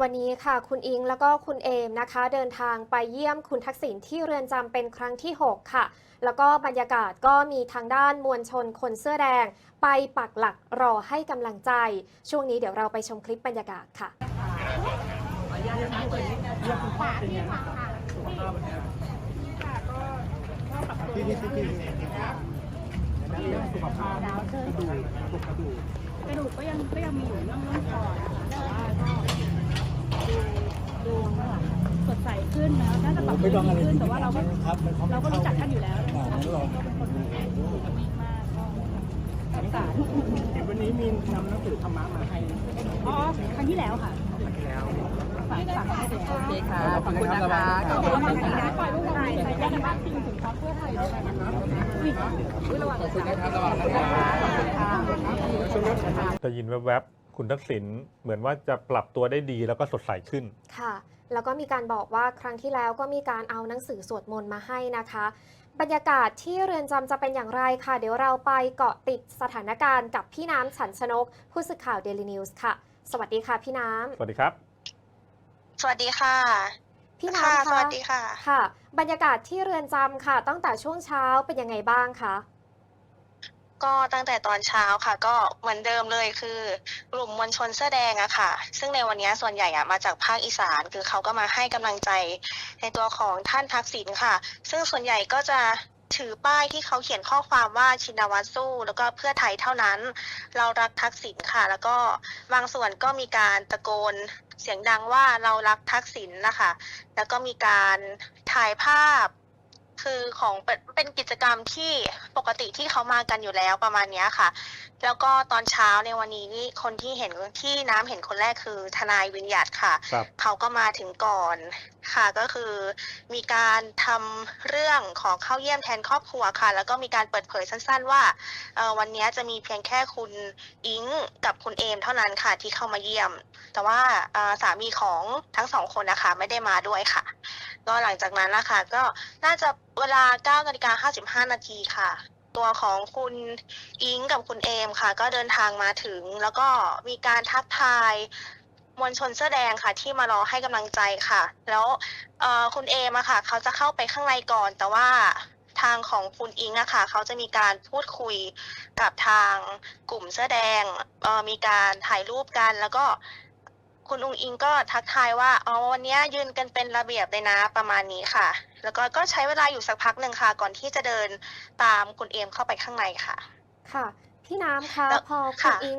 วันนี้ค่ะคุณอิงแล้วก็คุณเอมนะคะ เดินทางไปเยี่ยมคุณทักษิณที่เรือนจำเป็นครั้งที่ 6 ค่ะ แล้วก็บรรยากาศก็มีทางด้านมวลชนคนเสื้อแดง ไปปักหลักรอให้กำลังใจ ช่วงนี้เดี๋ยวเราไปชมคลิปบรรยากาศค่ะพี่พี่พี่พี่กระดูกกระดูกกระดูกก็ยังก็ยังมีอยู่เรื่องเรื่องคอนะคะแต่ว่าก็ดูดูสดใสขึ้นนะน่าจะปรับ ไม่ต้องอะไรแต่ว่าเราก็เราก็รู้จักกันอยู่แล้วอ่าแล้วเราก็เป็นคนนิ่งมากก็สงสารเห็นวันนี้มีนำหนังสือธรรมะมาให้อ๋อครั้งที่แล้วค่ะแล้วฝากฝากให้โอเคค่ะขอบคุณนะคะก็บอกว่าทางนี้นะปล่อยลูกอะไรใส่ยกกันบ้างจริงถึงพรรคเพื่อไทยด้วยนะคะอุ้ยอุ้ยระวังนะระวังนะคะได้ยินแวบๆคุณทักษิณเหมือนว่าจะปรับตัวได้ดีแล้วก็สดใสขึ้นค่ะ แล้วก็มีการบอกว่าครั้งที่แล้วก็มีการเอาหนังสือสวดมนต์มาให้นะคะ บรรยากาศที่เรือนจำจะเป็นอย่างไรค่ะ เดี๋ยวเราไปเกาะติดสถานการณ์กับพี่น้ำฉันชนก ผู้สื่อข่าวเดลินิวส์ค่ะ สวัสดีค่ะพี่น้ำ สวัสดีครับ สวัสดีค่ะพี่ค่ะน้ำสวัสดีค่ะ ค่ะ บรรยากาศที่เรือนจำค่ะ ตั้งแต่ช่วงเช้าเป็นยังไงบ้างคะ ก็ตั้งแต่ตอนเช้าค่ะ ก็เหมือนเดิมเลยคือกลุ่มมวลชนเสื้อแดงอะค่ะ ซึ่งในวันนี้ส่วนใหญ่อะมาจากภาคอีสาน คือเขาก็มาให้กำลังใจในตัวของท่านทักษิณค่ะ ซึ่งส่วนใหญ่ก็จะถือป้ายที่เขาเขียนข้อความว่าชินวัตรสู้ แล้วก็เพื่อไทยเท่านั้น เรารักทักษิณค่ะ แล้วก็บางส่วนก็มีการตะโกนเสียงดังว่าเรารักทักษิณนะคะ แล้วก็มีการถ่ายภาพ คือของเป็นเป็นกิจกรรมที่ปกติที่เขามากันอยู่แล้วประมาณเนี้ยค่ะ แล้วก็ตอนเช้าในวันนี้นี่คนที่เห็นที่น้ำเห็นคนแรกคือทนายวิญญัตค่ะ ครับ เขาก็มาถึงก่อนค่ะก็คือมีการทำเรื่องขอเข้าเยี่ยมแทนครอบครัวค่ะ แล้วก็มีการเปิดเผยสั้น ๆ ว่าเอ่อวันนี้จะมีเพียงแค่คุณอิงกับคุณเอมเท่านั้นค่ะที่เข้ามาเยี่ยม แต่ว่าเอ่อสามีของทั้งสองคนนะคะไม่ได้มาด้วยค่ะ ก็หลังจากนั้นนะคะก็น่าจะเวลา9นาฬิกา55 นาทีค่ะ ตัวของคุณอิงกับคุณเอมค่ะ ก็เดินทางมาถึง แล้วก็มีการทักทายมวลชนเสื้อแดงค่ะ ที่มารอให้กำลังใจค่ะ แล้วคุณเอมอะค่ะ เขาจะเข้าไปข้างในก่อน แต่ว่าทางของคุณอิงอะค่ะ เขาจะมีการพูดคุยกับทางกลุ่มเสื้อแดงมีการถ่ายรูปกันแล้วก็ คุณอุงอิงก็ทักทายว่าอ๋อวันเนี้ยยืนกันเป็นระเบียบเลยนะประมาณนี้ค่ะ แล้วก็ก็ใช้เวลาอยู่สักพักหนึ่งค่ะ ก่อนที่จะเดินตามคุณเอมเข้าไปข้างในค่ะ ค่ะ พี่น้ำคะ แล้วพอคุณค่ะอิง